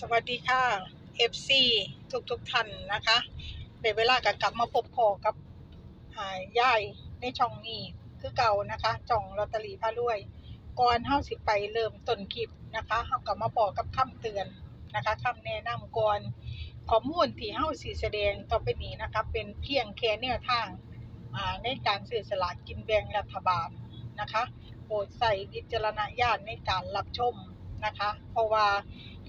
สวัสดีค่ะ FC ทุกทุกท่านนะคะเดี๋ยวเวลาก็กลับมาพบพอกับอ่าย่ายในช่องนี้คือเก่านะคะจ่องลอตเตอรี่พารวย ก่อนเฮาสิไปเริ่มต้นคลิปนะคะเฮาก็มาบอกกับคำเตือนนะคะคำแนะนำก่อนข้อมูลที่เฮาสิแสดงต่อไปนี้นะคะเป็นเพียงแค่แนวทางในการซื้อสลากกินแบ่งรัฐบาลนะคะโปรดใส่วิจารณญาณในการรับชมนะคะ เพราะว่า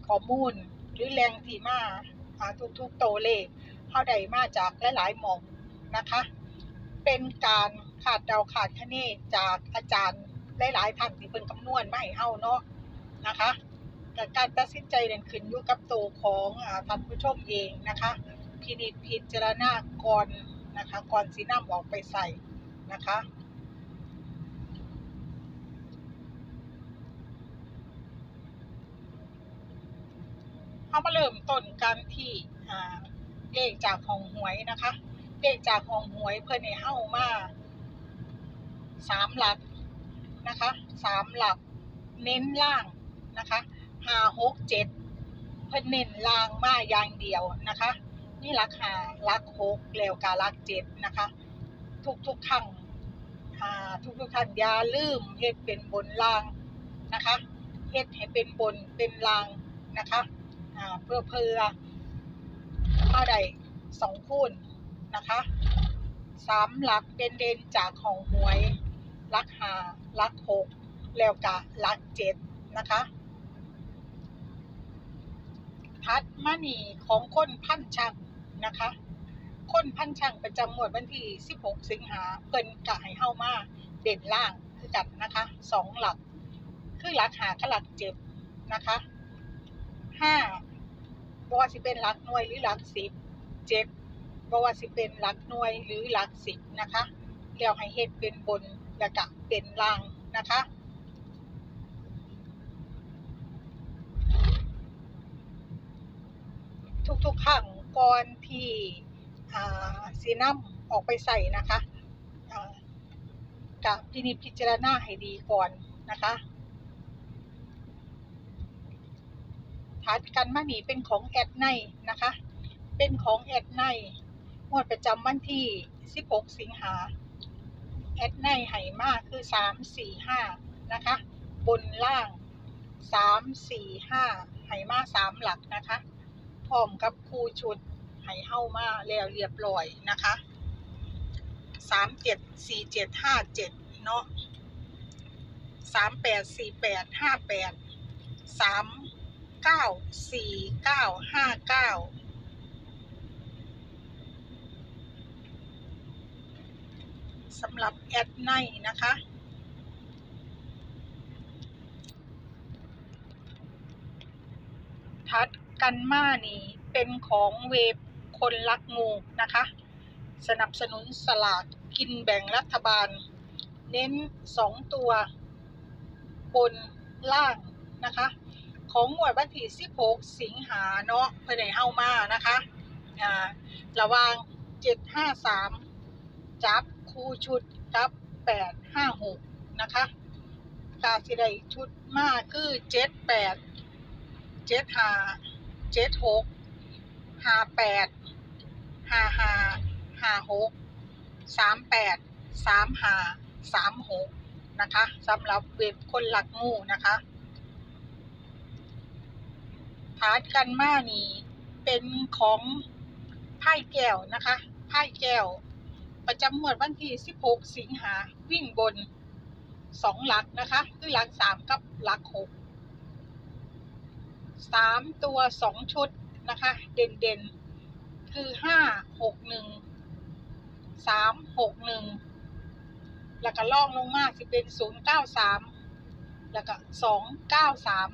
ข้อมูล หรือแรงที่มาอ่าทุกๆโตเลขเฮาได้มาจากหลายๆหมองนะคะ เป็นการขาดเดาขาดคะเนจากอาจารย์หลายๆท่านที่เพิ่นคำนวณไมาให้าเนาะนะคะแต่การตัดสินใจนั้นขึ้นอยู่กับตัวของท่านผู้ชมเองนะคะพินิจพิจารณาก่อนนะคะก่อนสินำออกไปใส่นะคะ เขามาเริ่มต้นกันที่เลขจากของหวยนะคะ เลขจากของหวยเพื่อนในเฮ้ามาสามหลักนะคะสามหลักเน้นล่างนะคะห้าหกเจ็ดเพื่อนเน้นล่างมาอย่างเดียวนะคะ นี่หลักหาลักหกแล้วกาลักเจ็ดนะคะ ทุกทุกครั้งทุกทุกท่านอย่าลืมเฮ็ดเป็นบนล่างนะคะเฮ็ดให้เป็นบนเป็นล่างนะคะ อ่าเพื่อเพื่อถ้าได้สองคูณนะคะสามหลักเด่นเด่นๆจากของหวยหลักหาหลักหกแล้วกะหลักเจ็ดนะคะทัดมานีของคนพันช่างนะคะ คนพันช่างประจำหมวดวันที่ 16 สิงหาเพิ่นกะให้เฮามาเด่นล่างคือกันนะคะสองหลัก คือหลักหากับหลักเจ็ดนะคะ ห้าบ่ว่าสิเป็นหลักหน่วยหรือหลักสิบเจ็ดบ่ว่าสิเป็นหลักหน่วยหรือหลักสิบนะคะแล้วให้เฮ็ดเป็นบนแล้วก็เป็นล่างนะคะทุกๆครั้งก่อนที่อ่าสีน้ำออกไปใส่นะคะอ่ากับพินิจพิจารณาให้ดีก่อนนะคะ ถัดกันมานี่เป็นของแอดไนนะคะ เป็นของแอดไนงวดประจำวันที่ 16 สิงหาแอดไนให้มากคือ 3 4 5 นะคะ บนล่าง 3 4 5ให้มาก3หลักนะคะพร้อมกับคู่ชุดให้เฮ้ามาแล้วเรียบร้อยนะคะ 3 7 4 7 5 7 เนาะ3 8 4 8 5 8 3 เก้าสี่เก้าห้าเก้าสำหรับแอดไนนะคะ ทัดกันมานี่เป็นของเวฟคนรักงูนะคะ สนับสนุนสลากกินแบ่งรัฐบาล เน้นสองตัว บนล่างนะคะ ของงวดวันที่16 สิงหาเนาะเพื่อได้เฮามานะคะอ่าระวาง 753 จับคู่ชุดกับ 856 นะคะกาสิได้ชุดมาคือ 78 75 76 58 55 56 38 35 36 นะคะสำหรับเว็บคนหลักงูนะคะ ฐานกันมานี่เป็นของไพ่แก้วนะคะไพ่แก้ว ประจำหมวดวันที่ 16 สิงหาวิ่งบนสองหลักนะคะคือหลักสามกับหลักหกสามตัวสองชุดนะคะ เด่นเด่นๆคือห้าหกหนึ่งสามหกหนึ่งแล้วก็ล่องลงมาสิเป็นศูนย์เก้าสามแล้วก็สองเก้าสาม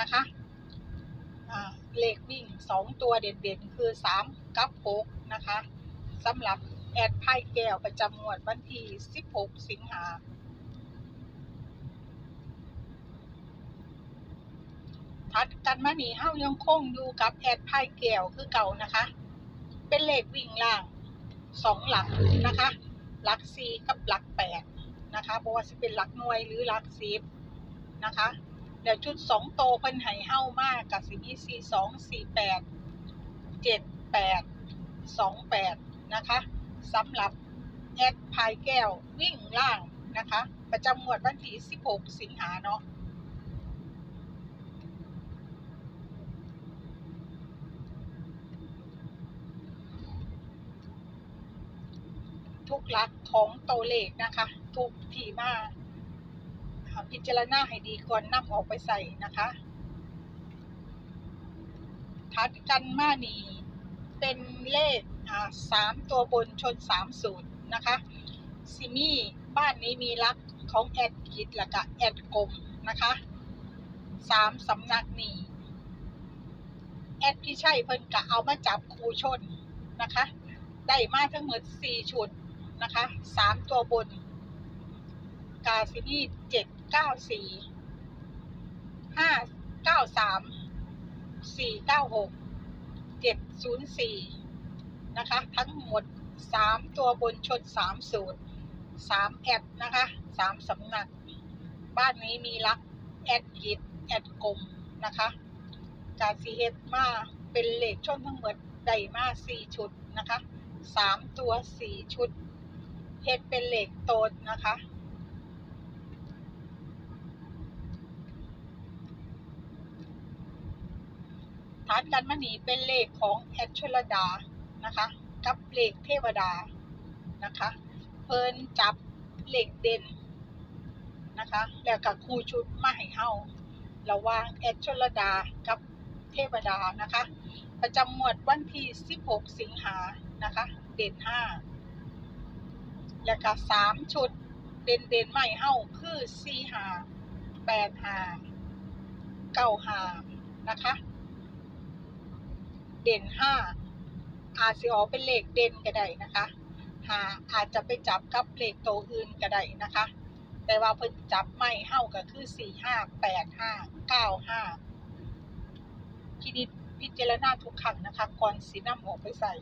นะคะ เลขวิ่งสองตัวเด่นๆ คือสามกับหกนะคะสำหรับแอดไพ่แก้วประจำงวดวันที่16สิงหาทัดกันมานีเฮายังคงอยู่กับแอดไพ่แก้วคือเก่านะคะ เป็นเลขวิ่งล่างสองหลักนะคะ หลักสี่กับหลักแปดนะคะเพราะว่าจะเป็นหลักหน่วยหรือหลักสิบนะคะ เดี๋ยวชุดสองโตเพิ่นให้เฮ้ามากกับสิมีสี่สองสี่แปดเจ็ดแปดสองแปดนะคะสำหรับแอดพายแก้ววิ่งล่างนะคะ ประจำงวดวันที่16สิงหาเนาะทุกหลักของโตเลขนะคะ ทุกที่มาอ่า พิจารณาให้ดีก่อนนำออกไปใส่นะคะทัดกันมานีเป็นเลขอ่าสามตัวบนชนสามศูนย์นะคะซิมี่บ้านนี้มีรักของแอดกิดและก็แอดกลมนะคะสามสำนักนี้แอดพี่ชัยเพิ่นกะเอามาจับคูชนนะคะ ได้มาทั้งหมดสี่ชุดนะคะสามตัวบน กาซินี่เจ็ดเก้าสี่ห้าเก้าสามสี่เก้าหกเจ็ดศูนย์สี่นะคะ ทั้งหมดสามตัวบนชนสามสูตรสามแอดนะคะสามสำนัก บ้านนี้มีรักแอดยิดแอดกลมนะคะกาซีเฮดมาเป็นเหล็กชนทั้งหมดได้มาสี่ชุดนะคะสามตัวสี่ชุดเฮดเป็นเหล็กโตนนะคะ ฐานกันมณีเป็นเลขของแอดชลดานะคะ กับเลขเทวดานะคะ เพิ่นจับเลขเด่นนะคะ แล้วกับคู่ชุดมาให้เฮาระว่างแอดชลดากับเทวดานะคะ ประจำงวดวันที่ 16 สิงหานะคะ เด่น 5 แล้วก็สามชุดเด่นเด่นใหม่เฮาคือสี่หาแปดหาเกาหานะคะ เด่นห้าอาจสิออกเป็นเลขเด่นก็ได้นะคะหาอาจจะไปจับกับเลขตัวอื่นก็ได้นะคะ แต่ว่าเพิ่นจับไม่เฮาก็คือสี่ห้าแปดห้าเก้าห้าพินิจพิจารณาทุกครั้งนะคะก่อนสีน้ำออกไปใส่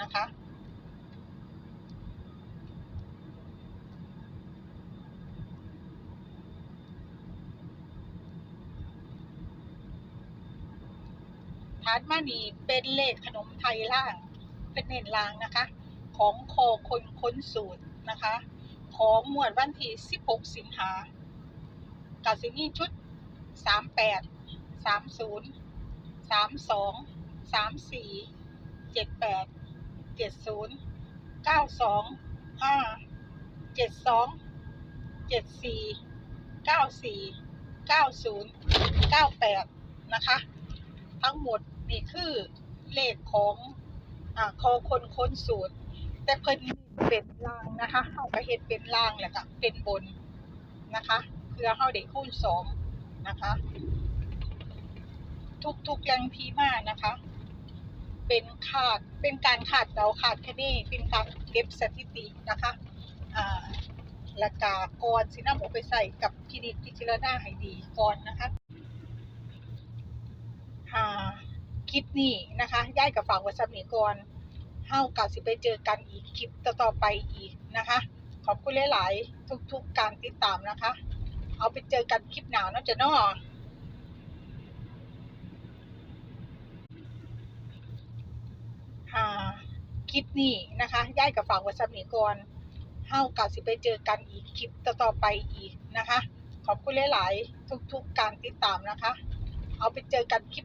นะคะ ฐานมานีเป็นเลขขนมไทยล่าง เป็นเน้นล่างนะคะ ของโคคนค้นสูตรนะคะ ของหมวดวันที่ 16 สิงหากาซินี่ชุด 38 30 32 34 78 70 92 5 72 74 94 90 98 นะคะ ทั้งหมด นี่คือเลขของอ่าคอคนค้นสูตร แต่เพิ่นเป็นลางนะคะเฮาก็เฮ็ดเป็นลางแล้วก็เป็นบนนะคะเพื่อเฮาได้คูณสองนะคะ ทุกทุกแรงพีมานะคะ เป็นขาดเป็นการขาดเดาขาดคะเนเป็นการเก็บสถิตินะคะอ่าและกาก่อนสินำเอาไปใส่กับพินิจพิจารณาให้ดีก่อนนะคะอ่า ลิปนี้นะคะย่ายกับฝากไว้สำนีก่อนเฮากับสิไปเจอกันอีกคลิปต่อไปอีกนะคะ ขอบคุณหลายๆทุกๆการติดตามนะคะ เอาไปเจอกันคลิปหนาวนาะจ๊ะเนาะอ่าคลิปนี้นะคะย่ายกับฝากไว้สำนีก่อนเฮากับสิไปเจอกันอีกคลิปต่อไปอีกนะคะ ขอบคุณหลายๆทุกๆการติดตามนะคะ เอาไปเจอกันคลิป